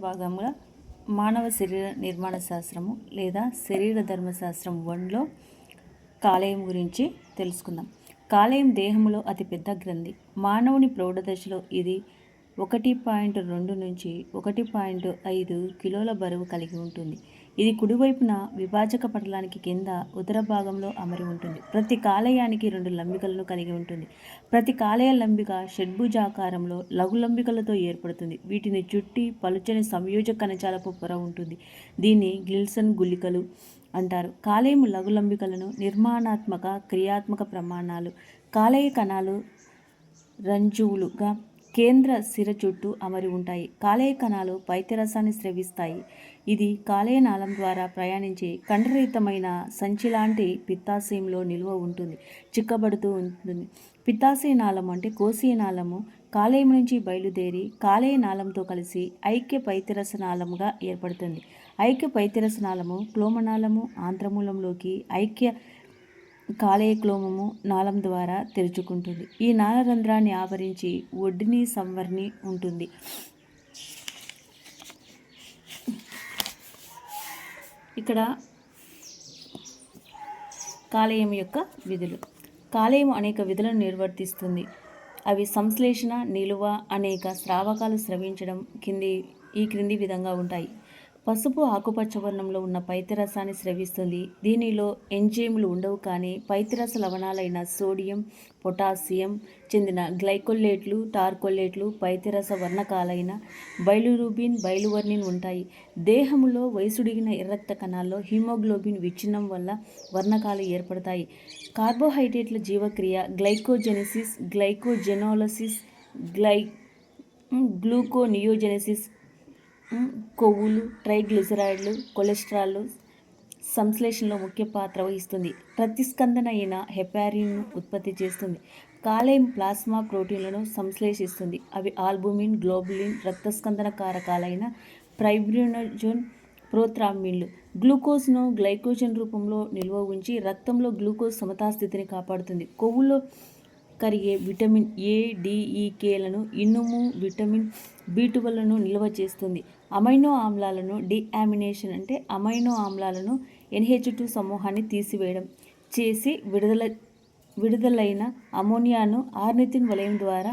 భాగంగా మానవ శరీర నిర్మాణ శాస్త్రము లేదా శరీర ధర్మశాస్త్రం వన్లో కాలేయం గురించి తెలుసుకుందాం. కాలేయం దేహంలో అతిపెద్ద గ్రంథి. మానవుని ప్రౌఢదశలో ఇది ఒకటి పాయింట్ రెండు నుంచి ఒకటి పాయింట్ ఐదు కిలోల బరువు కలిగి ఉంటుంది. ఇది కుడివైపున విభాజక పటలానికి కింద ఉదర భాగంలో అమరి ఉంటుంది. ప్రతి కాలేయానికి రెండు లంబికలను కలిగి ఉంటుంది. ప్రతి కాలేయ లంబిక షడ్భుజాకారంలో లఘు లంబికలతో ఏర్పడుతుంది. వీటిని చుట్టి పలుచని సంయోజక కణజాలపు పొర ఉంటుంది. దీన్ని గిల్సన్ గుళికలు అంటారు. కాలేయం లఘు లంబికలను నిర్మాణాత్మక క్రియాత్మక ప్రమాణాలు కాలేయ కణాలు రంజువులుగా కేంద్ర సిర చుట్టూ అమరి ఉంటాయి. కాలేయ కణాలు పైత్యరసాన్ని స్రవిస్తాయి. ఇది కాలేయ నాళం ద్వారా ప్రయాణించి కండరహితమైన సంచి లాంటి పిత్తాశయంలో నిల్వ ఉంటుంది. చిక్కబడుతూ ఉంటుంది. పిత్తాశయ నాళం అంటే కోశీయ నాళము. కాలేయం నుంచి బయలుదేరి కాలేయ నాళంతో కలిసి ఐక్య పైత్యరస నాళముగా ఏర్పడుతుంది. ఐక్య పైత్యరస నాళము క్లోమనాళము ఆంత్రమూలంలోకి ఐక్య కాలేయ క్లోమము నాళం ద్వారా తెరుచుకుంటుంది. ఈ నాళరంధ్రాన్ని ఆవరించి ఒడ్డిని సంవర్ణి ఉంటుంది. ఇక్కడ కాలేయం యొక్క విధులు. కాలేయం అనేక విధులను నిర్వర్తిస్తుంది. అవి సంశ్లేషణ నిలువ అనేక స్రావకాలు స్రవించడం కింది ఈ క్రింది విధంగా ఉంటాయి. పసుపు ఆకుపచ్చ వర్ణంలో ఉన్న పైత్యరసాన్ని స్రవిస్తుంది. దీనిలో ఎంజైములు ఉండవు కానీ పైత్యరస లవణాలైన సోడియం పొటాషియం చెందిన గ్లైకోలేట్లు టార్కోలేట్లు పైత్యరస వర్ణకాలైన బైలురూబిన్ బైలువర్నిన్ ఉంటాయి. దేహంలో వయసుడిగిన ఎర్రక్త కణాల్లో హిమోగ్లోబిన్ విచ్ఛిన్నం వల్ల వర్ణకాలు ఏర్పడతాయి. కార్బోహైడ్రేట్ల జీవక్రియ గ్లైకోజెనిసిస్ గ్లైకోజెనోలసిస్ గ్లై గ్లూకోనియోజెనిసిస్ కొవ్వులు ట్రైగ్లిజరాయిడ్లు కొలెస్ట్రాల్ సంశ్లేషణలో ముఖ్య పాత్ర వహిస్తుంది. ప్రతిస్కందన అయిన హెపారిన్ను ఉత్పత్తి చేస్తుంది. కాలేయం ప్లాస్మా ప్రోటీన్లను సంశ్లేషిస్తుంది. అవి ఆల్బుమిన్ గ్లోబులిన్ రక్తస్కందన కారకాలైన ప్రైబ్రినోజోన్ ప్రోత్రామిన్లు గ్లూకోజ్ను గ్లైకోజన్ రూపంలో నిల్వ ఉంచి రక్తంలో గ్లూకోజ్ సమతాస్థితిని కాపాడుతుంది. కొవ్వులో కరిగే విటమిన్ ఏ డిఈకేలను ఇనుము విటమిన్ బి నిల్వ చేస్తుంది. అమైనో ఆమ్లాలను డియామినేషన్ అంటే అమైనో ఆమ్లాలను ఎన్హెచ్ టూ సమూహాన్ని తీసివేయడం చేసి విడుదల విడుదలైన అమోనియాను ఆర్నితిన్ వలయం ద్వారా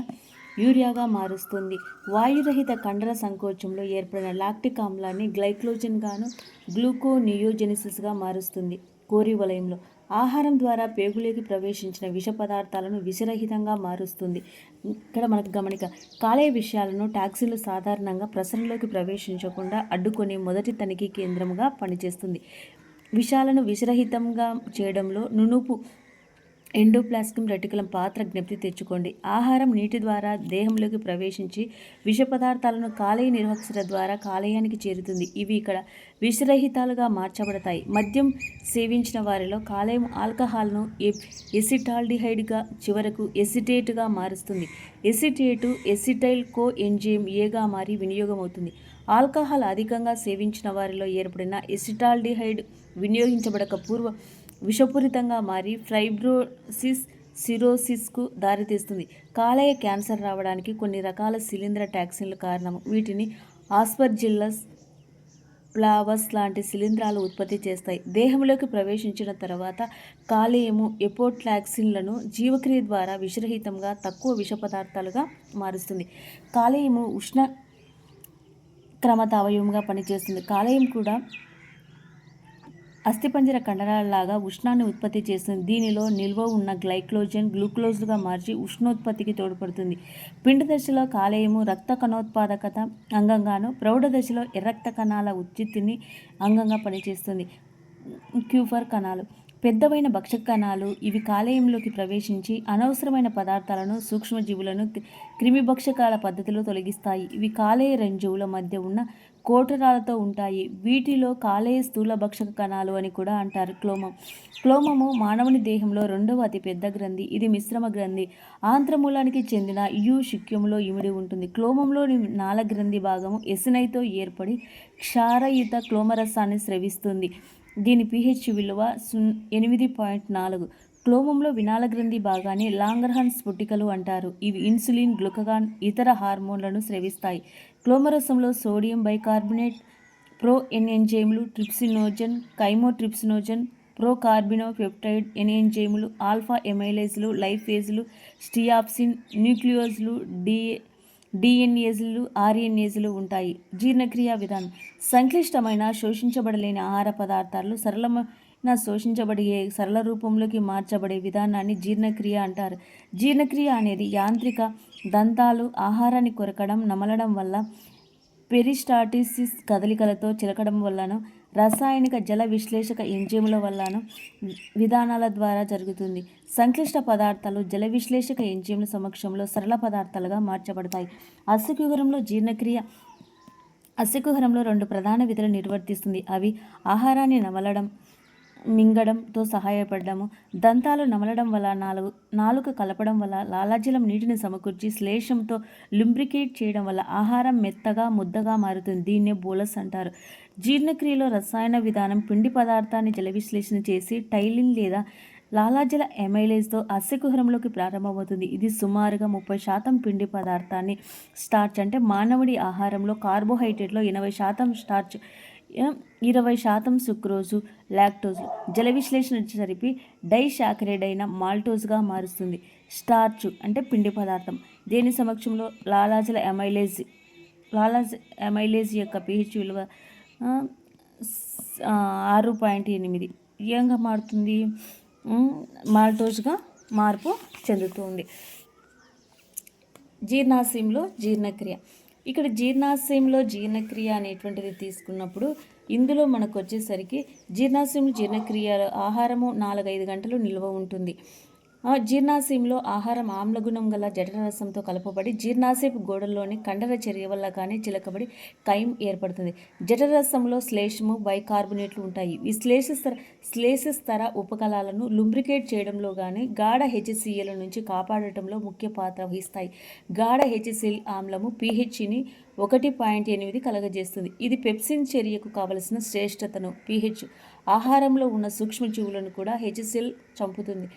యూరియాగా మారుస్తుంది. వాయురహిత కండర సంకోచంలో ఏర్పడిన లాక్టిక్ ఆమ్లాన్ని గ్లైక్లోజన్గాను గ్లూకోనియోజెనిసిస్గా మారుస్తుంది కోరి వలయంలో. ఆహారం ద్వారా పేగులోకి ప్రవేశించిన విష పదార్థాలను విషరహితంగా మారుస్తుంది. ఇక్కడ మనకు గమనిక కాలేయ విషయాలను టాక్సీలు సాధారణంగా ప్రసరణలోకి ప్రవేశించకుండా అడ్డుకొని మొదటి తనిఖీ కేంద్రంగా పనిచేస్తుంది. విషాలను విషరహితంగా చేయడంలో నునుపు ఎండోప్లాస్కిమ్ రెటికులం పాత్ర జ్ఞప్తి తెచ్చుకోండి. ఆహారం నీటి ద్వారా దేహంలోకి ప్రవేశించి విష పదార్థాలను కాలేయ నిర్వక్షణ ద్వారా కాలేయానికి చేరుతుంది. ఇవి ఇక్కడ విషరహితాలుగా మార్చబడతాయి. మద్యం సేవించిన వారిలో కాలేయం ఆల్కహాల్ను ఎసిటాల్డిహైడ్గా చివరకు ఎసిటేట్గా మారుస్తుంది. ఎసిటేటు ఎసిటైల్ కో ఎంజైమ్ ఏగా మారి వినియోగమవుతుంది. ఆల్కహాల్ అధికంగా సేవించిన వారిలో ఏర్పడిన ఎసిటాల్డిహైడ్ వినియోగించబడక పూర్వ విషపూరితంగా మారి ఫైబ్రోసిస్ సిరోసిస్కు దారితీస్తుంది. కాలేయ క్యాన్సర్ రావడానికి కొన్ని రకాల శిలీంద్ర టాక్సిన్లు కారణం. వీటిని ఆస్పర్జిల్లస్ ప్లావస్ లాంటి శిలీంధ్రాలు ఉత్పత్తి చేస్తాయి. దేహంలోకి ప్రవేశించిన తర్వాత కాలేయము ఎపోట్లాక్సిన్లను జీవక్రియ ద్వారా విషరహితంగా తక్కువ విష పదార్థాలుగా మారుస్తుంది. కాలేయము ఉష్ణ క్రమత అవయవంగా పనిచేస్తుంది. కాలేయం కూడా అస్థిపంజర కండరాలలాగా ఉష్ణాన్ని ఉత్పత్తి చేస్తుంది. దీనిలో నిల్వ ఉన్న గ్లైక్లోజన్ గ్లూకోజ్గా మార్చి ఉష్ణోత్పత్తికి తోడ్పడుతుంది. పిండ దశలో కాలేయము రక్త కణోత్పాదకత అంగంగాను ప్రౌఢ దశలో ఎర్రక్త కణాల ఉత్పత్తిని అంగంగా పనిచేస్తుంది. క్యూఫర్ కణాలు. పెద్దవైన భక్ష కణాలు ఇవి కాలేయంలోకి ప్రవేశించి అనవసరమైన పదార్థాలను సూక్ష్మజీవులను క్రిమిభక్షకాల పద్ధతిలో తొలగిస్తాయి. ఇవి కాలేయ రంజువుల మధ్య ఉన్న కోటరాలతో ఉంటాయి. వీటిలో కాలేయ స్థూల భక్షక కణాలు అని కూడా అంటారు క్లోమం. క్లోమము మానవుని దేహంలో రెండవ అతిపెద్ద గ్రంథి. ఇది మిశ్రమ గ్రంథి. ఆంత్రమూలానికి చెందిన యు శిక్యంలో ఇమిడి ఉంటుంది. క్లోమంలోని నాల గ్రంథి భాగము ఎసినైతో ఏర్పడి క్షారయుత క్లోమరసాన్ని స్రవిస్తుంది. దీని పిహెచ్ విలువ సున్ ఎనిమిది పాయింట్ నాలుగు. క్లోమంలో వినాల గ్రంథి భాగాన్ని లాంగర్హన్ స్ఫుటికలు అంటారు. ఇవి ఇన్సులిన్ గ్లుకగాన్ ఇతర హార్మోన్లను స్రవిస్తాయి. క్లోమరసంలో సోడియం బైకార్బోనేట్ ప్రో ఎన్ఎంజైములు ట్రిప్సినోజన్ కైమోట్రిప్సినోజన్ ప్రోకార్బినోపెప్టైడ్ ఎన్ఎంజైములు ఆల్ఫా ఎమైలేజ్లు లైఫేజ్లు స్టియాప్సిన్ న్యూక్లియోజ్లు డి డిఎన్ఏజ్లు ఆర్ఎన్ఏజ్లు ఉంటాయి. జీర్ణక్రియ విధానం. సంక్లిష్టమైన శోషించబడలేని ఆహార పదార్థాలు సరళమైన నా శోషించబడే సరళ రూపంలోకి మార్చబడే విధానాన్ని జీర్ణక్రియ అంటారు. జీర్ణక్రియ అనేది యాంత్రిక దంతాలు ఆహారాన్ని కొరకడం నమలడం వల్ల పెరిస్టాటిసిస్ కదలికలతో చిలకడం వల్లనూ రసాయనిక జల విశ్లేషక ఎంజైముల వల్లను విధానాల ద్వారా జరుగుతుంది. సంక్లిష్ట పదార్థాలు జల విశ్లేషక ఎంజైముల సమక్షంలో సరళ పదార్థాలుగా మార్చబడతాయి. అస్థికుహరంలో జీర్ణక్రియ అస్థికుహరంలో రెండు ప్రధాన విధులు నిర్వర్తిస్తుంది. అవి ఆహారాన్ని నమలడం మింగడంతో సహాయపడ్డాము. దంతాలు నమలడం వల్ల నాలుగు నాలుక కలపడం వల్ల లాలాజలం నీటిని సమకూర్చి శ్లేషంతో లుంబ్రికేట్ చేయడం వల్ల ఆహారం మెత్తగా ముద్దగా మారుతుంది. దీన్నే బోలస్ అంటారు. జీర్ణక్రియలో రసాయన విధానం పిండి పదార్థాన్ని జల విశ్లేషణ చేసి టైలిన్ లేదా లాలాజల ఎమైలేజ్తో అస్యకుహరంలోకి ప్రారంభమవుతుంది. ఇది సుమారుగా ముప్పై శాతం పిండి పదార్థాన్ని స్టార్చ్ అంటే మానవుడి ఆహారంలో కార్బోహైడ్రేట్లో ఎనభై శాతం స్టార్చ్ ఇరవై శాతం సుక్రోజు లాక్టోజు. జల విశ్లేషణ జరిపి డైశాకరైడ్ అయిన మాల్టోజ్గా మారుస్తుంది. స్టార్చ్ అంటే పిండి పదార్థం. దేని సమక్షంలో లాలాజల ఎమైలేజ్ లాలాజ్ ఎమైలేజ్ యొక్క పిహెచ్ విలువ ఆరు పాయింట్ ఎనిమిది. ఏంగా మారుతుంది. మాల్టోజ్గా మార్పు చెందుతుంది. జీర్ణాశయంలో జీర్ణక్రియ. ఇక్కడ జీర్ణాశయంలో జీర్ణక్రియ అనేటువంటిది తీసుకున్నప్పుడు ఇందులో మనకు వచ్చేసరికి జీర్ణాశయం జీర్ణక్రియ ఆహారము నాలుగైదు గంటలు నిల్వ ఉంటుంది. జీర్ణాశయంలో ఆహారం ఆమ్లగుణం గల జఠరరసంతో కలపబడి జీర్ణాశయపు గోడల్లోని కండర చర్య వల్ల కానీ చిలకబడి కైమ్ ఏర్పడుతుంది. జఠరరసంలో శ్లేషము బైకార్బోనేట్లు ఉంటాయి. ఈ శ్లేషస్తర శ్లేషస్తర ఉపకలాలను లుంబ్రికేట్ చేయడంలో కానీ గాఢ హెచ్సిఎల నుంచి కాపాడటంలో ముఖ్య పాత్ర వహిస్తాయి. గాఢ హెచ్సిఎల్ ఆమ్లము పీహెచ్ని ఒకటి పాయింట్ ఎనిమిది కలగజేస్తుంది. ఇది పెప్సిన్ చర్యకు కావలసిన శ్రేష్టతను పీహెచ్ ఆహారంలో ఉన్న సూక్ష్మజీవులను కూడా హెచ్సిఎల్ చంపుతుంది.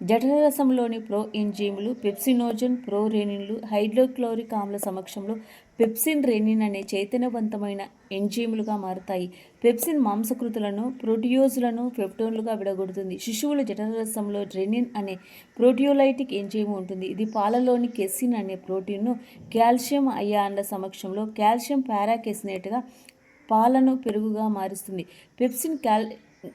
జఠరరసంలోని ప్రో ఎంజీములు పెప్సినోజన్ ప్రో రెనిన్లు హైడ్రోక్లోరిక్ ఆమ్ల సమక్షంలో పెప్సిన్ రెనిన్ అనే చైతన్యవంతమైన ఎంజీములుగా మారుతాయి. పెప్సిన్ మాంసకృతులను ప్రోటియోజులను పెప్టోన్లుగా విడగొడుతుంది. శిశువుల జఠరరసంలో రెనిన్ అనే ప్రోటియోలైటిక్ ఎంజైమ్ ఉంటుంది. ఇది పాలలోని కెసిన్ అనే ప్రోటీన్ను కాల్షియం అయాన్ల సమక్షంలో కాల్షియం పారాకెసినేట్గా పాలను పెరుగుగా మారుస్తుంది. పెప్సిన్ క్యాల్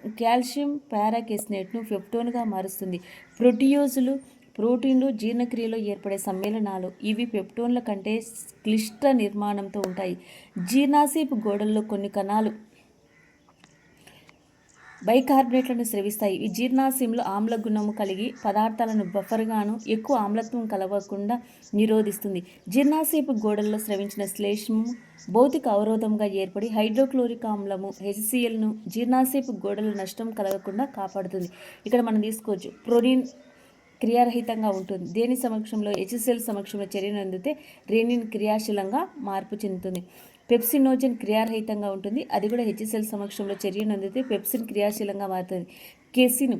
కాల్షియం పారాకెసినేట్ను పెప్టోన్గా మారుస్తుంది. ప్రోటియోజులు ప్రోటీన్లు జీర్ణక్రియలో ఏర్పడే సమ్మేళనాలు. ఇవి పెప్టోన్ల కంటే క్లిష్ట నిర్మాణంతో ఉంటాయి. జీర్ణాశయపు గోడల్లో కొన్ని కణాలు బైకార్బోనేట్లను స్రవిస్తాయి. ఈ జీర్ణాశయంలో ఆమ్ల గుణము కలిగి పదార్థాలను బఫర్గాను ఎక్కువ ఆమ్లత్వం కలవకుండా నిరోధిస్తుంది. జీర్ణాశయపు గోడల్లో స్రవించిన శ్లేషము భౌతిక అవరోధంగా ఏర్పడి హైడ్రోక్లోరిక్ ఆమ్లము హెచ్సిఎల్ను జీర్ణాశయపు గోడల నష్టం కలగకుండా కాపాడుతుంది. ఇక్కడ మనం తీసుకోవచ్చు. ప్రోటీన్ క్రియారహితంగా ఉంటుంది. దేని సమక్షంలో హెచ్సిఎల్ సమక్షంలో చర్యను అందితే రేనిన్ క్రియాశీలంగా మార్పు చెందుతుంది. పెప్సినోజన్ క్రియారహితంగా ఉంటుంది. అది కూడా హెచ్ఎస్ఎల్ సమక్షంలో చర్యను అందితే పెప్సిన్ క్రియాశీలంగా మారుతుంది. కెసిన్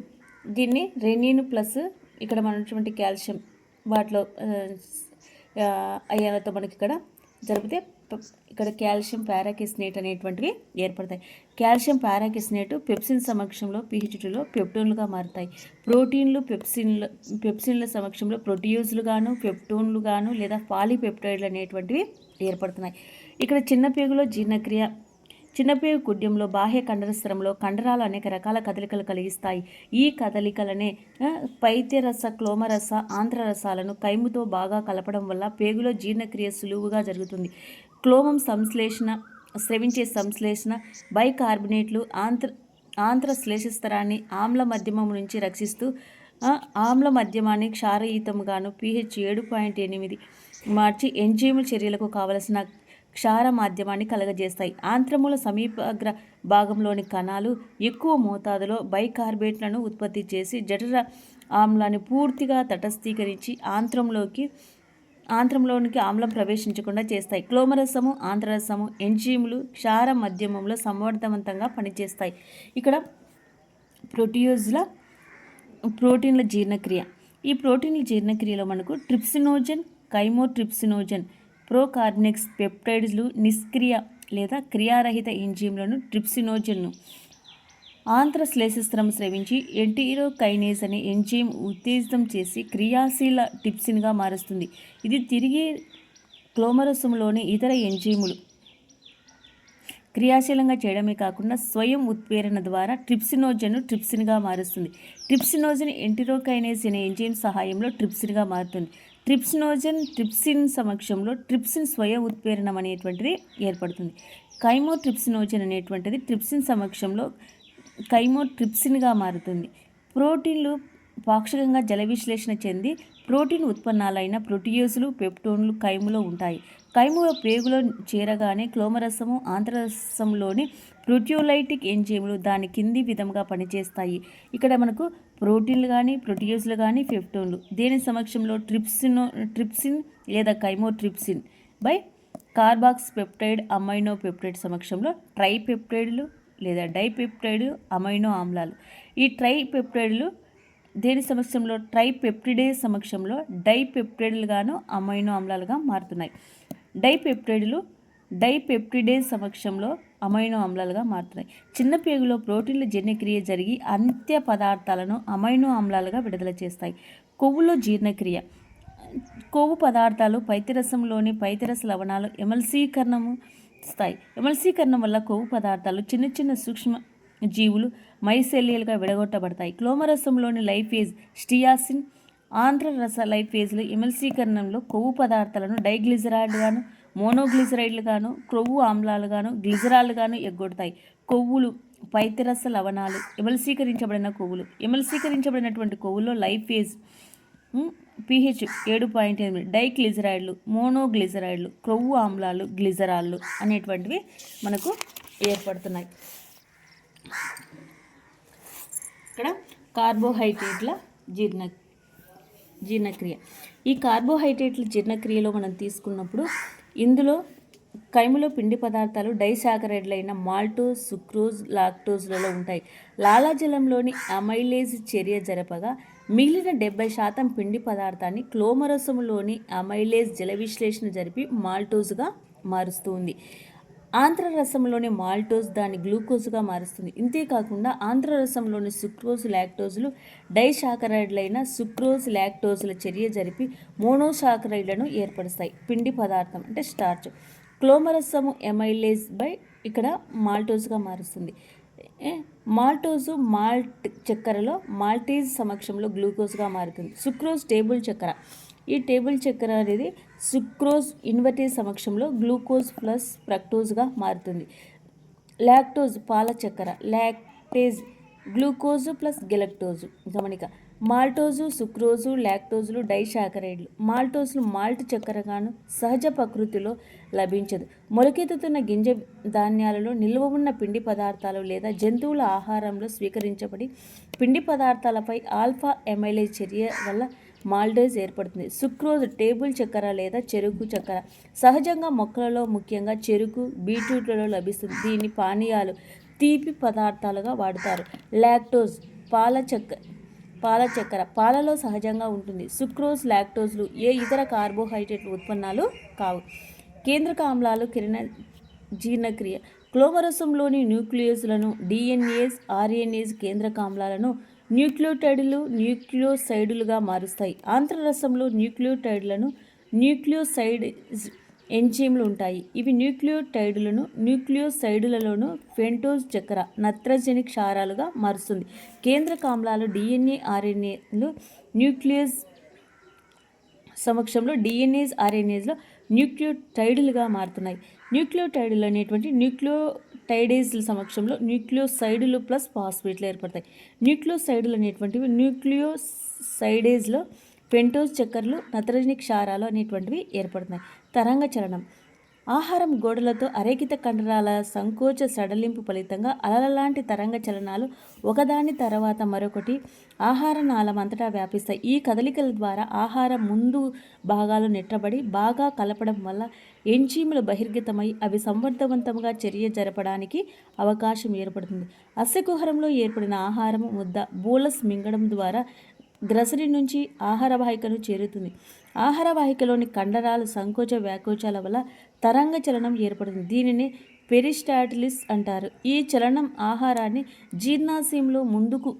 దీన్ని రెనిన్ ప్లస్ ఇక్కడ మనటువంటి కాల్షియం వాటిలో అయ్యాలతో మనకి ఇక్కడ జరిపితే ఇక్కడ కాల్షియం పారాకిస్నేట్ అనేటువంటివి ఏర్పడతాయి. కాల్షియం పారాకిస్నేట్ పెప్సిన్ సమక్షంలో పిహెచ్టీలో పెప్టోన్లుగా మారుతాయి. ప్రోటీన్లు పెప్సిన్ల పెప్సిన్ల సమక్షంలో ప్రోటీయోజ్లుగాను పెప్టోన్లుగాను లేదా పాలీపెప్టైడ్లు అనేటువంటివి ఏర్పడుతున్నాయి. ఇక్కడ చిన్నపేగులో జీర్ణక్రియ చిన్నపేగు కుడ్యంలో బాహ్య కండరస్త్రంలో కండరాలు అనేక రకాల కదలికలు కలిగిస్తాయి. ఈ కదలికలనే పైత్యరస క్లోమరస ఆంధ్రరసాలను కైముతో బాగా కలపడం వల్ల పేగులో జీర్ణక్రియ సులువుగా జరుగుతుంది. క్లోమం సంశ్లేషణ స్రవించే సంశ్లేషణ బైకార్బినేట్లు ఆంధ్ర ఆంధ్ర శ్లేషస్తరాన్ని ఆమ్ల మధ్యమం నుంచి రక్షిస్తూ ఆమ్ల మధ్యమాన్ని క్షారయుతంగాను పీహెచ్ ఏడు పాయింట్ ఎనిమిది మార్చి ఎంజైముల చర్యలకు కావలసిన క్షార మాధ్యమాన్ని కలగజేస్తాయి. ఆంత్రముల సమీపగ్ర భాగంలోని కణాలు ఎక్కువ మోతాదులో బైకార్బేట్లను ఉత్పత్తి చేసి జఠర ఆమ్లాన్ని పూర్తిగా తటస్థీకరించి ఆంత్రంలోకి ఆంత్రంలోనికి ఆమ్లం ప్రవేశించకుండా చేస్తాయి. క్లోమరసము ఆంధ్రరసము ఎంజీములు క్షార మధ్యమంలో సమర్థవంతంగా పనిచేస్తాయి. ఇక్కడ ప్రోటియోజ్ల ప్రోటీన్ల జీర్ణక్రియ. ఈ ప్రోటీన్ల జీర్ణక్రియలో మనకు ట్రిప్సినోజన్ కైమోట్రిప్సినోజన్ ప్రోకార్బినెక్స్ పెప్టైడ్స్లు నిష్క్రియ లేదా క్రియారహిత ఎంజీమ్లను ట్రిప్సినోజన్ను ఆంత్రశ్లేషస్త్రం స్రవించి ఎంటీరోకైనేజ్ అనే ఎంజైమ్ ఉత్తేజితం చేసి క్రియాశీల టిప్సిన్గా మారుస్తుంది. ఇది తిరిగి క్లోమరసంలోని ఇతర ఎంజైములు క్రియాశీలంగా చేయడమే కాకుండా స్వయం ఉత్ప్రేరణ ద్వారా ట్రిప్సినోజన్ను ట్రిప్సిన్గా మారుస్తుంది. ట్రిప్సినోజన్ ఎంటిరోకైనేజ్ అనే ఎంజైమ్ సహాయంలో ట్రిప్సిన్గా మారుతుంది. ట్రిప్సినోజన్ ట్రిప్సిన్ సమక్షంలో ట్రిప్సిన్ స్వయం ఉత్పేరణం అనేటువంటిది ఏర్పడుతుంది. కైమోట్రిప్సినోజన్ అనేటువంటిది ట్రిప్సిన్ సమక్షంలో కైమోట్రిప్సిన్గా మారుతుంది. ప్రోటీన్లు పాక్షికంగా జల విశ్లేషణ చెంది ప్రోటీన్ ఉత్పన్నాలైన ప్రోటియోసులు పెప్టోన్లు కైములో ఉంటాయి. కైములో ప్రేగులో చేరగానే క్లోమరసము ఆంధ్రరసంలోని ప్రోటియోలైటిక్ ఎంజైములు దాని కింది విధంగా పనిచేస్తాయి. ఇక్కడ మనకు ప్రోటీన్లు కానీ ప్రోటియోసులు కానీ ఫిఫ్టోన్లు దేని సమక్షంలో? ట్రిప్సినో ట్రిప్సిన్ లేదా కైమోట్రిప్సిన్. బై కార్బాక్స్ పెప్టైడ్ అమైనో పెప్టైడ్ సమక్షంలో ట్రైపెప్టైడ్లు లేదా డైపెప్టైడ్ అమైనో ఆమ్లాలు. ఈ ట్రైపెప్టైడ్లు దేని సమక్షంలో? ట్రైపెప్టిడే సమక్షంలో డైపెప్టైడ్లుగాను అమైనో ఆమ్లాలుగా మారుతున్నాయి. డైపెప్టైడ్లు డైపెప్టిడే సమక్షంలో అమైనో ఆమ్లాలుగా మారుతున్నాయి. చిన్న పేగులో ప్రోటీన్ల జీర్ణక్రియ జరిగి అంత్య పదార్థాలను అమైనో ఆమ్లాలుగా విడుదల చేస్తాయి. కొవ్వులో జీర్ణక్రియ. కొవ్వు పదార్థాలు పైతిరసంలోని పైతిరస లవణాలు ఎమల్సీకరణము స్థాయి ఎమల్సీకరణం వల్ల కొవ్వు పదార్థాలు చిన్న చిన్న సూక్ష్మ జీవులు మైసెలియల్గా విడగొట్టబడతాయి. క్లోమరసంలోని లైఫేజ్ స్టియాసిన్ ఆంధ్రరస లైఫేజ్లు ఎమల్సీకరణంలో కొవ్వు పదార్థాలను డైగ్లిజరాయిడ్గాను మోనోగ్లిజరైడ్లుగాను గాను గ్లిజరాలు గాను ఎగ్గొడతాయి. కొవ్వులు పైతిరస లవణాలు ఎమల్సీకరించబడిన కొవ్వులు. ఎమల్సీకరించబడినటువంటి కొవ్వులో లైఫేజ్ పిహెచ్ ఏడు పాయింట్ ఎనిమిది. డైక్లిజరాయిడ్లు మోనోగ్లిజరాయిడ్లు క్రొవ్వు ఆమ్లాలు గ్లిజరాళ్ళు అనేటువంటివి మనకు ఏర్పడుతున్నాయి. ఇక్కడ కార్బోహైడ్రేట్ల జీర్ణ జీర్ణక్రియ. ఈ కార్బోహైడ్రేట్ల జీర్ణక్రియలో మనం తీసుకున్నప్పుడు ఇందులో కైములో పిండి పదార్థాలు డైసాకరైడ్లైన మాల్టోస్ సుక్రోజ్ లాక్టోజ్లలో ఉంటాయి. లాలాజలంలోని అమైలేజ్ చర్య జరపగా మిగిలిన డెబ్బై శాతం పిండి పదార్థాన్ని క్లోమరసంలోని అమైలేజ్ జల విశ్లేషణ జరిపి మాల్టోజ్గా మారుస్తుంది ఆంధ్రరసంలోని మాల్టోజ్ దాన్ని గ్లూకోజ్గా మారుస్తుంది. ఇంతేకాకుండా ఆంధ్రరసంలోని సుక్రోజ్ లాక్టోజులు డైషాకరైడ్లైన సుక్రోజ్ లాక్టోజుల చర్య జరిపి మోనోషాకరైడ్లను ఏర్పరుస్తాయి. పిండి పదార్థం అంటే స్టార్చ్. క్లోమరసము ఎమైలేజ్ బై ఇక్కడ మాల్టోజ్గా మారుస్తుంది. మాల్టోజు మాల్ట్ చక్కెరలో మాల్టీజ్ సమక్షంలో గ్లూకోజ్గా మారుతుంది. సుక్రోజ్ టేబుల్ చక్కెర. ఈ టేబుల్ చక్కెర అనేది సుక్రోజ్ ఇన్వర్టేజ్ సమక్షంలో గ్లూకోజ్ ప్లస్ ప్రక్టోజ్గా మారుతుంది. లాక్టోజ్ పాల చక్కెర లాక్టేజ్ గ్లూకోజు ప్లస్ గెలక్టోజు. గమనిక మాల్టోజు సుక్రోజు లాక్టోజులు డైషాకరైడ్లు మాల్టోజులు మాల్ట్ చక్కెరగాను సహజ ప్రకృతిలో లభించదు. మొలకెత్తుతున్న గింజ ధాన్యాలలో నిల్వ ఉన్న పిండి పదార్థాలు లేదా జంతువుల ఆహారంలో స్వీకరించబడి పిండి పదార్థాలపై ఆల్ఫా ఎమైలేజ్ చర్య వల్ల మాల్డేజ్ ఏర్పడుతుంది. సుక్రోజ్ టేబుల్ చక్కెర లేదా చెరుకు చక్కెర. సహజంగా మొక్కలలో ముఖ్యంగా చెరుకు బీట్రూట్లలో లభిస్తుంది. దీన్ని పానీయాలు తీపి పదార్థాలుగా వాడతారు. లాక్టోజ్ పాల చక్క పాల చక్కెర పాలలో సహజంగా ఉంటుంది. సుక్రోజ్ లాక్టోజ్లు ఏ ఇతర కార్బోహైడ్రేట్ ఉత్పన్నాలు కావు. కేంద్రక ఆమ్లాలు కిరణ జీర్ణక్రియ. క్లోమరసంలోని న్యూక్లియస్లను డిఎన్ఏస్ ఆర్ఎన్ఏస్ కేంద్రక ఆమ్లాలను న్యూక్లియోటైడ్లు న్యూక్లియోసైడులుగా మారుస్తాయి. ఆంధ్రరసంలో న్యూక్లియోటైడ్లను న్యూక్లియోసైడ్ ఎంజైమ్లు ఉంటాయి. ఇవి న్యూక్లియోటైడ్లను న్యూక్లియోసైడులలోను ఫెంటోజ్ చక్కెర నత్రజని క్షారాలుగా మారుస్తుంది. కేంద్రక ఆమ్లాలు డిఎన్ఏ ఆర్ఎన్ఏలు న్యూక్లియస్ సమక్షంలో డిఎన్ఏస్ ఆర్ఎన్ఏస్లో న్యూక్లియోటైడ్లుగా మారుతున్నాయి. న్యూక్లియోటైడ్లు అనేటువంటి న్యూక్లియో న్యూక్లియోటైడేజ్ల సమక్షంలో న్యూక్లియోసైడులు ప్లస్ ఫాస్ఫేట్లు ఏర్పడతాయి. న్యూక్లియోసైడులు అనేటువంటివి న్యూక్లియోసైడేజ్లో పెంటోజ్ చక్కెరలు నత్రజని క్షారాలు అనేటువంటివి ఏర్పడుతున్నాయి. తరంగ చలనం. ఆహారం గోడలతో అరేకిత కండరాల సంకోచ సడలింపు ఫలితంగా అలలలాంటి తరంగ చలనాలు ఒకదాని తర్వాత మరొకటి ఆహార నాళం అంతటా వ్యాపిస్తాయి. ఈ కదలికల ద్వారా ఆహారం ముందు భాగాలు నెట్టబడి బాగా కలపడం వల్ల ఎంజీములు బహిర్గతమై అవి సంవర్ధవంతంగా చర్య జరపడానికి అవకాశం ఏర్పడుతుంది. అస్యకుహరంలో ఏర్పడిన ఆహారం ముద్ద బూలస్ మింగడం ద్వారా గ్రసరి నుంచి ఆహార వాహికను చేరుతుంది. ఆహార వాహికలోని కండరాలు సంకోచ వ్యాకోచాల వల్ల తరంగ చలనం ఏర్పడుతుంది. దీనిని పెరిస్టాటిలిస్ అంటారు. ఈ చలనం ఆహారాన్ని జీర్ణాశయంలో ముందుకు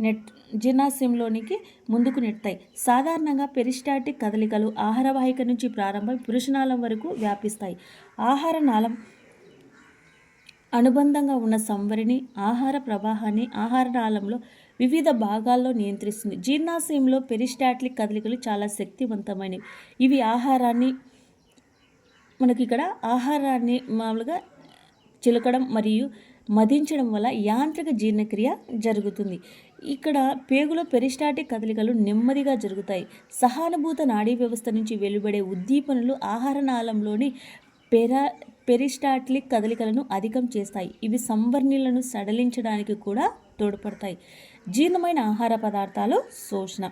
నెట్ జీర్ణాశయంలోనికి ముందుకు నెడతాయి. సాధారణంగా పెరిస్టాటిక్ కదలికలు ఆహార వాహిక నుంచి ప్రారంభం పురుషనాళం వరకు వ్యాపిస్తాయి. ఆహార నాళం అనుబంధంగా ఉన్న సంవరిని ఆహార ప్రవాహాన్ని ఆహార నాళంలో వివిధ భాగాల్లో నియంత్రిస్తుంది. జీర్ణాశయంలో పెరిస్టాటిక్ కదలికలు చాలా శక్తివంతమైనవి. ఇవి ఆహారాన్ని మనకి ఇక్కడ ఆహారాన్ని మామూలుగా చిలకడం మరియు మదించడం వల్ల యాంత్రిక జీర్ణక్రియ జరుగుతుంది. ఇక్కడ పేగులో పెరిస్టాటిక్ కదలికలు నెమ్మదిగా జరుగుతాయి. సహానుభూత నాడీ వ్యవస్థ నుంచి వెలువడే ఉద్దీపనలు ఆహార నాళంలోని పెరా పెరిస్టాటిక్ కదలికలను అధికం చేస్తాయి. ఇవి సంవర్ణిలను సడలించడానికి కూడా తోడ్పడతాయి. జీర్ణమైన ఆహార పదార్థాలు శోషణ.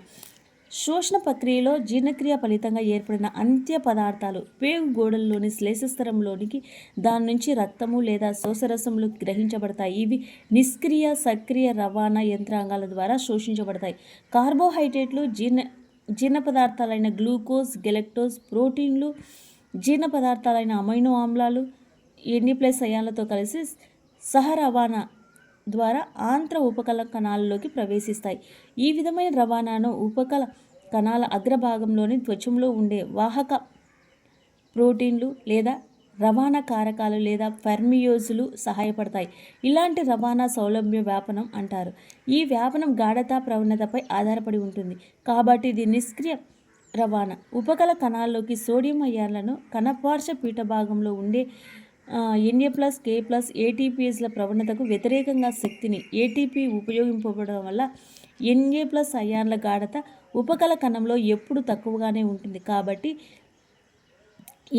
శోషణ ప్రక్రియలో జీర్ణక్రియ ఫలితంగా ఏర్పడిన అంత్య పదార్థాలు పేగు గోడల్లోని శ్లేషస్తరంలోనికి దాని నుంచి రక్తము లేదా శోషరసములు గ్రహించబడతాయి. ఇవి నిష్క్రియ సక్రియ రవాణా యంత్రాంగాల ద్వారా శోషించబడతాయి. కార్బోహైడ్రేట్లు జీర్ణ జీర్ణ పదార్థాలైన గ్లూకోజ్ గెలెక్టోజ్ ప్రోటీన్లు జీర్ణ పదార్థాలైన అమైనో ఆమ్లాలు ఎన్ని ప్లస్ అయాలతో కలిసి సహ రవాణా ద్వారా ఆంత్ర ఉపకల కణాలలోకి ప్రవేశిస్తాయి. ఈ విధమైన రవాణాను ఉపకల కణాల అగ్రభాగంలోని త్వచంలో ఉండే వాహక ప్రోటీన్లు లేదా రవాణా కారకాలు లేదా ఫెర్మియోజులు సహాయపడతాయి. ఇలాంటి రవాణా సౌలభ్య వ్యాపనం అంటారు. ఈ వ్యాపనం గాఢత ప్రవణతపై ఆధారపడి ఉంటుంది. కాబట్టి ఇది నిష్క్రియ రవాణా. ఉపకల కణాల్లోకి సోడియం అయాన్లను కణపార్శ్వ పీఠభాగంలో ఉండే ఎన్ఏ ప్లస్ కే ప్లస్ ఏటీపీఎస్ల ప్రవణతకు వ్యతిరేకంగా శక్తిని ఏటీపీ ఉపయోగింపబడడం వల్ల ఎన్ఏ ప్లస్ అయాన్ల గాఢత ఉపకల కణంలో ఎప్పుడు తక్కువగానే ఉంటుంది. కాబట్టి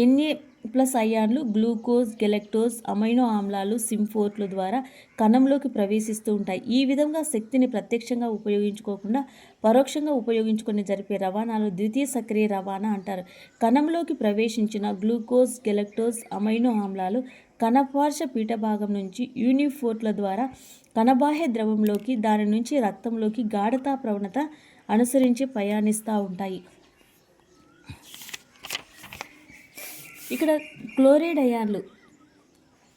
ఎన్ఏ ప్లస్ అయాన్లు గ్లూకోజ్ గెలెక్టోజ్ అమైనో ఆమ్లాలు సింఫోర్ట్ల ద్వారా కణంలోకి ప్రవేశిస్తూ ఉంటాయి. ఈ విధంగా శక్తిని ప్రత్యక్షంగా ఉపయోగించుకోకుండా పరోక్షంగా ఉపయోగించుకొని జరిపే రవాణాలు ద్వితీయ సక్రియ రవాణా అంటారు. కణంలోకి ప్రవేశించిన గ్లూకోజ్ గెలెక్టోజ్ అమైనో ఆమ్లాలు కణపార్శ్వ పీఠభాగం నుంచి యూనిఫోర్ట్ల ద్వారా కణబాహ్య ద్రవంలోకి దాని నుంచి రక్తంలోకి గాఢతా ప్రవణత అనుసరించి ప్రయాణిస్తూ ఉంటాయి. ఇక్కడ క్లోరైడ్ అయాన్లు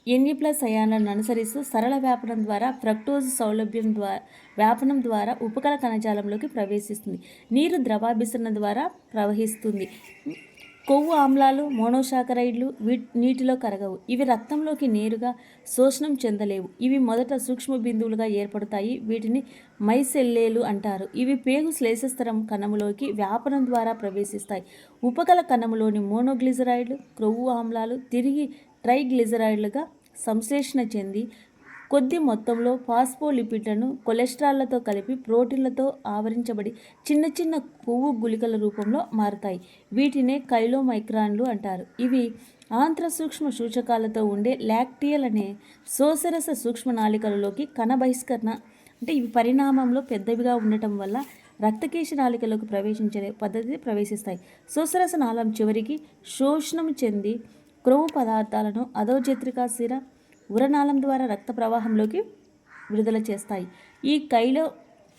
ఎన్ఈ ప్లస్ అయాన్లను అనుసరిస్తూ సరళ వ్యాపనం ద్వారా ఫ్రక్టోజ్ సౌలభ్యం ద్వారా వ్యాపనం ద్వారా ఉపకల కణజాలంలోకి ప్రవేశిస్తుంది. నీరు ద్రవాభిసరణ ద్వారా ప్రవహిస్తుంది. కొవ్వు ఆమ్లాలు మోనోసాకరైడ్లు వీ నీటిలో కరగవు. ఇవి రక్తంలోకి నేరుగా శోషణం చెందలేవు. ఇవి మొదట సూక్ష్మ బిందువులుగా ఏర్పడతాయి. వీటిని మైసెల్లేలు అంటారు. ఇవి పేగు శ్లేషస్తరం కణములోకి వ్యాపనం ద్వారా ప్రవేశిస్తాయి. ఉపకల కణములోని మోనోగ్లిజరాయిడ్లు క్రొవ్వు ఆమ్లాలు తిరిగి ట్రైగ్లిజరాయిడ్లుగా సంశ్లేషణ చెంది కొద్ది మొత్తంలో ఫాస్ఫోలిపిడ్లను కొలెస్ట్రాల్లతో కలిపి ప్రోటీన్లతో ఆవరించబడి చిన్న చిన్న కొవ్వు గుళికల రూపంలో మారుతాయి. వీటినే కైలోమైక్రాన్లు అంటారు. ఇవి ఆంత్ర సూక్ష్మ సూచకాలతో ఉండే లాక్టియల్ అనే శోసరస సూక్ష్మ నాళికలలోకి కణ బహిష్కరణ అంటే ఇవి పరిణామంలో పెద్దవిగా ఉండటం వల్ల రక్తకేశ నాళికలోకి ప్రవేశించే పద్ధతి ప్రవేశిస్తాయి. శోసరస నాళం చివరికి శోషణం చెంది క్రొవ్వు పదార్థాలను అధోజత్రికా సిర ఉరనాళం ద్వారా రక్త ప్రవాహంలోకి విడుదల చేస్తాయి. ఈ కైలో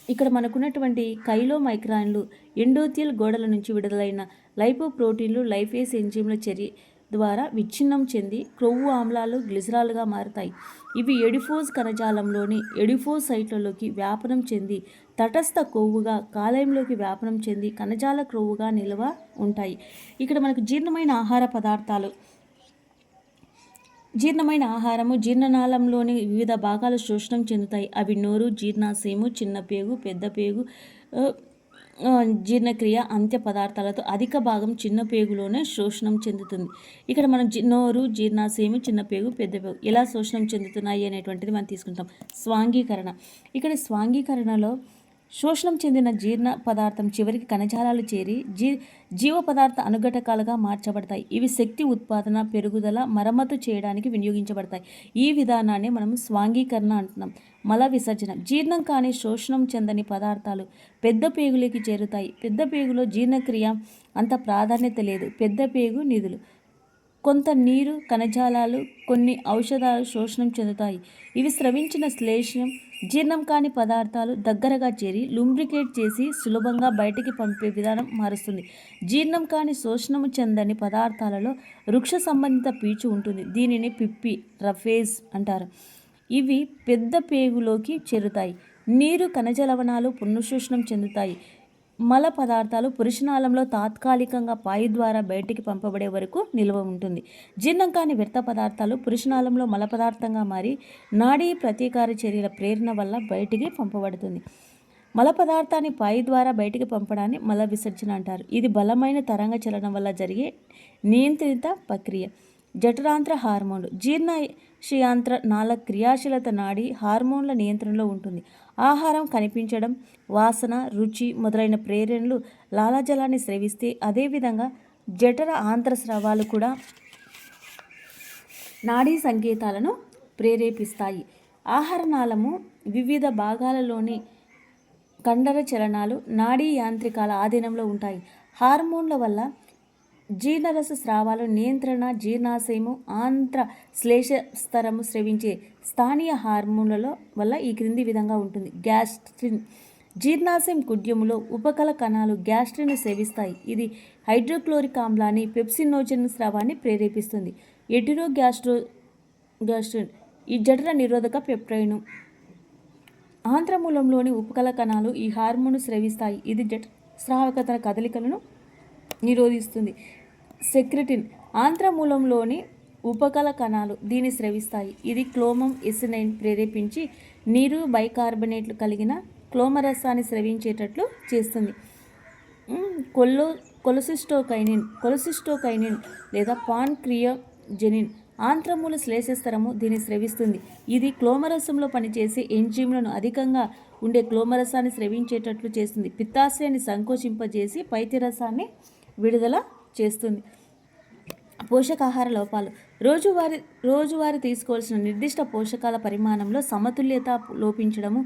ఇక్కడ మనకున్నటువంటి కైలో మైక్రాన్లు ఎండోథియల్ గోడల నుంచి విడుదలైన లైపో ప్రోటీన్లు లైఫేస్ ఎంజిమ్ల చర్య ద్వారా విచ్ఛిన్నం చెంది క్రొవ్వు ఆమ్లాలు గ్లిజరాలుగా మారుతాయి. ఇవి ఎడిఫోజ్ కణజాలంలోని ఎడిఫోజ్ సైట్లలోకి వ్యాపనం చెంది తటస్థ కొవ్వుగా కాలేయంలోకి వ్యాపనం చెంది కణజాల క్రొవ్వుగా నిల్వ ఉంటాయి. ఇక్కడ మనకు జీర్ణమైన ఆహార పదార్థాలు. జీర్ణమైన ఆహారము జీర్ణనాళంలోని వివిధ భాగాలు శోషణం చెందుతాయి. అవి నోరు జీర్ణాశయము చిన్న పేగు పెద్ద పేగు జీర్ణక్రియ అంత్య పదార్థాలతో అధిక భాగం చిన్న పేగులోనే శోషణం చెందుతుంది. ఇక్కడ మనం నోరు జీర్ణాశయము చిన్న పేగు పెద్ద పేగు ఎలా శోషణం చెందుతున్నాయి అనేటువంటిది మనం తీసుకుంటాం. స్వాంగీకరణ. ఇక్కడ స్వాంగీకరణలో శోషణం చెందిన జీర్ణ పదార్థం చివరికి కణజాలాలు చేరి జీ జీవ పదార్థ అనుఘటకాలుగా మార్చబడతాయి. ఇవి శక్తి ఉత్పాదన పెరుగుదల మరమ్మతు చేయడానికి వినియోగించబడతాయి. ఈ విధానాన్ని మనం స్వాంగీకరణ అంటున్నాం. మల విసర్జన. జీర్ణం కాని శోషణం చెందని పదార్థాలు పెద్ద పేగులోకి చేరుతాయి. పెద్ద పేగులో జీర్ణక్రియ అంత ప్రాధాన్యత లేదు. పెద్ద పేగు నిధులు. కొంత నీరు కణజాలాలు కొన్ని ఔషధాలు శోషణం చెందుతాయి. ఇవి స్రవించిన శ్లేష్యం జీర్ణం కాని పదార్థాలు దగ్గరగా చేరి లుంబ్రికేట్ చేసి సులభంగా బయటికి పంపే విధానం మారుస్తుంది. జీర్ణం కాని శోషణము చెందని పదార్థాలలో వృక్ష సంబంధిత పీచు ఉంటుంది. దీనిని పిప్పి రఫేజ్ అంటారు. ఇవి పెద్ద పేగులోకి చేరుతాయి. నీరు కణజ లవణాలు పునఃశోషణం చెందుతాయి. మల పదార్థాలు పురుషనాళంలో తాత్కాలికంగా పాయి ద్వారా బయటికి పంపబడే వరకు నిల్వ ఉంటుంది. జీర్ణం కాని వ్యర్థ పదార్థాలు పురుషనాళంలో మల పదార్థంగా మారి నాడీ ప్రతీకార చర్యల ప్రేరణ వల్ల బయటికి పంపబడుతుంది. మల పదార్థాన్ని పాయి ద్వారా బయటికి పంపడాన్ని మల విసర్జన అంటారు. ఇది బలమైన తరంగ చలనం వల్ల జరిగే నియంత్రిత ప్రక్రియ. జఠరాంత్ర హార్మోన్లు. జీర్ణశయాంత్ర నాళ క్రియాశీలత నాడి హార్మోన్ల నియంత్రణలో ఉంటుంది. ఆహారం కనిపించడం వాసన రుచి మొదలైన ప్రేరణలు లాలాజలాన్ని స్రవిస్తే అదేవిధంగా జఠర ఆంత్రస్రావాలు కూడా నాడీ సంకేతాలను ప్రేరేపిస్తాయి. ఆహరణాలము వివిధ భాగాలలోని కండర చలనాలు నాడీ యాంత్రికాల ఆధీనంలో ఉంటాయి. హార్మోన్ల వల్ల జీర్ణరస స్రావాలు నియంత్రణ జీర్ణాశయము ఆంత్ర శ్లేష స్తరము స్రవించే స్థానీయ హార్మోన్లలో వల్ల ఈ క్రింది విధంగా ఉంటుంది. గ్యాస్ట్రిన్. జీర్ణాశయం కుడ్యములో ఉపకల కణాలు గ్యాస్ట్రిన్ సేవిస్తాయి ఇది హైడ్రోక్లోరిక్ ఆమ్లాన్ని పెప్సినోజన్ స్రావాన్ని ప్రేరేపిస్తుంది. Entero gastro gastrin. ఈ జఠర నిరోధక పెప్టైను. ఆంధ్రమూలంలోని ఉపకల కణాలు ఈ హార్మోను స్రవిస్తాయి. ఇది జఠ స్రావకతన కదలికలను నిరోధిస్తుంది. సెక్రెటిన్ ఆంత్రమూలంలోని ఉపకల కణాలు దీన్ని స్రవిస్తాయి. ఇది క్లోమం ఎసినైన్ ప్రేరేపించి నీరు బైకార్బనేట్లు కలిగిన క్లోమరసాన్ని స్రవించేటట్లు చేస్తుంది. కొల్లో కొలసిస్టోకైనిన్ కొలసిస్టోకైనిన్ లేదా పాన్క్రియోజెనిన్ ఆంత్రమూల శ్లేషస్తరము దీన్ని స్రవిస్తుంది. ఇది క్లోమరసంలో పనిచేసే ఎంజిమ్లను అధికంగా ఉండే క్లోమరసాన్ని స్రవించేటట్లు చేస్తుంది. పిత్తాశయాన్ని సంకోచింపజేసి పైత్యరసాన్ని విడుదల చేస్తుంది. పోషకాహార లోపాలు. రోజువారి రోజువారీ తీసుకోవాల్సిన నిర్దిష్ట పోషకాల పరిమాణంలో సమతుల్యత లోపించడము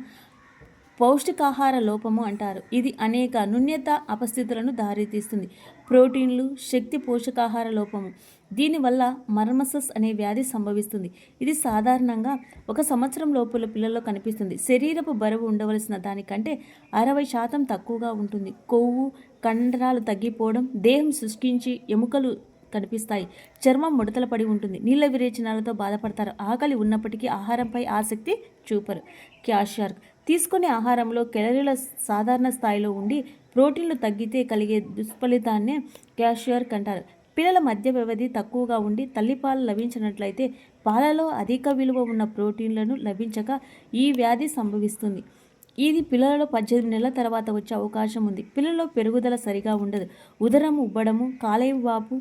పౌష్టికాహార లోపము అంటారు. ఇది అనేక నుణ్యత అపస్థితులను దారితీస్తుంది. ప్రోటీన్లు శక్తి పోషకాహార లోపము. దీనివల్ల మర్మసస్ అనే వ్యాధి సంభవిస్తుంది. ఇది సాధారణంగా ఒక సంవత్సరం లోపల పిల్లల్లో కనిపిస్తుంది. శరీరపు బరువు ఉండవలసిన దానికంటే అరవై శాతం తక్కువగా ఉంటుంది. కొవ్వు కండరాలు తగ్గిపోవడం దేహం శుష్కించి ఎముకలు కనిపిస్తాయి. చర్మం ముడతల పడి ఉంటుంది. నీళ్ళ విరేచనాలతో బాధపడతారు. ఆకలి ఉన్నప్పటికీ ఆహారంపై ఆసక్తి చూపరు. క్యాషియర్ తీసుకునే ఆహారంలో కెలరీల సాధారణ స్థాయిలో ఉండి ప్రోటీన్లు తగ్గితే కలిగే దుష్ఫలితాన్నే క్యాషియర్ అంటారు పిల్లల మధ్య వ్యవధి తక్కువగా ఉండి తల్లిపాలు లభించినట్లయితే పాలలో అధిక విలువ ఉన్న ప్రోటీన్లను లభించక ఈ వ్యాధి సంభవిస్తుంది. ఇది పిల్లలలో పద్దెనిమిది నెలల తర్వాత వచ్చే అవకాశం ఉంది. పిల్లల్లో పెరుగుదల సరిగా ఉండదు. ఉదరం ఉబ్బడము కాలేయం వాపు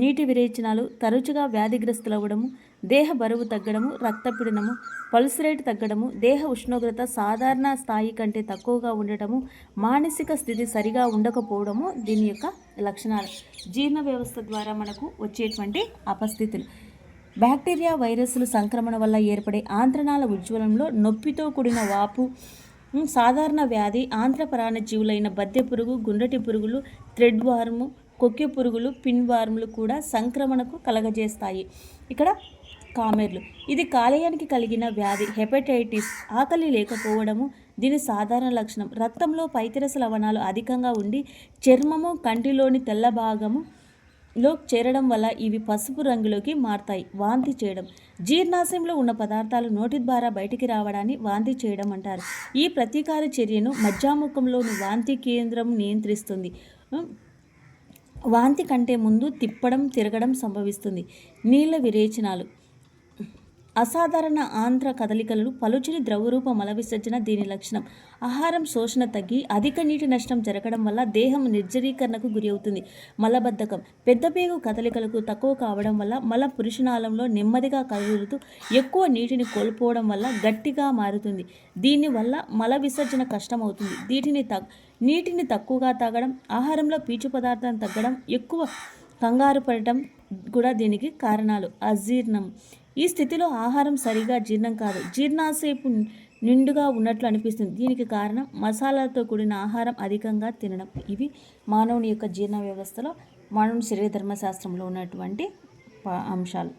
నీటి విరేచనాలు తరచుగా వ్యాధిగ్రస్తులవ్వడము దేహ బరువు తగ్గడము రక్తపీడనము పల్స్ రేట్ తగ్గడము దేహ ఉష్ణోగ్రత సాధారణ స్థాయి కంటే తక్కువగా ఉండటము మానసిక స్థితి సరిగా ఉండకపోవడము దీని యొక్క లక్షణాలు. జీర్ణ వ్యవస్థ ద్వారా మనకు వచ్చేటువంటి అపస్థితులు. బ్యాక్టీరియా వైరస్లు సంక్రమణ వల్ల ఏర్పడే ఆంత్రనాల ఉజ్వలంలో నొప్పితో కూడిన వాపు సాధారణ వ్యాధి ఆంత్రపరాణ జీవులైన బద్దె పురుగు గుండ్రటి పురుగులు థ్రెడ్ వార్ము కొక్కె పురుగులు పిన్ వార్ములు కూడా సంక్రమణకు కలగజేస్తాయి. ఇక్కడ కామెర్లు. ఇది కాలేయానికి కలిగిన వ్యాధి హెపటైటిస్ ఆకలి లేకపోవడము దీని సాధారణ లక్షణం. రక్తంలో పైతిరస లవణాలు అధికంగా ఉండి చర్మము కంటిలోని తెల్ల భాగము లో చేరడం వల్ల ఇవి పసుపు రంగులోకి మారతాయి. వాంతి చేయడం. జీర్ణాశయంలో ఉన్న పదార్థాలు నోటి ద్వారా బయటికి రావడాన్ని వాంతి చేయడం అంటారు. ఈ ప్రతీకార చర్యను మజ్జాముఖంలోని వాంతి కేంద్రం నియంత్రిస్తుంది. వాంతి కంటే ముందు తిప్పడం తిరగడం సంభవిస్తుంది. నీళ్ళ విరేచనాలు. అసాధారణ ఆంధ్ర కదలికలు పలుచని ద్రవరూప మల విసర్జన దీని లక్షణం. ఆహారం శోషణ తగ్గి అధిక నీటి నష్టం జరగడం వల్ల దేహం నిర్జరీకరణకు గురి అవుతుంది మలబద్ధకం. పెద్ద పేగు కదలికలకు తక్కువ కావడం వల్ల మల పురుషనాళంలో నెమ్మదిగా కదులుతూ ఎక్కువ నీటిని కోల్పోవడం వల్ల గట్టిగా మారుతుంది. దీనివల్ల మల విసర్జన కష్టమవుతుంది. దీటిని తగ్ నీటిని తక్కువగా తాగడం ఆహారంలో పీచు పదార్థం తగ్గడం ఎక్కువ కంగారు పడటం కూడా దీనికి కారణాలు. అజీర్ణం. ఈ స్థితిలో ఆహారం సరిగా జీర్ణం కాదు. జీర్ణాసేపు నిండుగా ఉన్నట్లు అనిపిస్తుంది. దీనికి కారణం మసాలాతో కూడిన ఆహారం అధికంగా తినడం. ఇవి మానవుని యొక్క జీర్ణ వ్యవస్థలో మానవుని శరీర ధర్మశాస్త్రంలో ఉన్నటువంటి అంశాలు.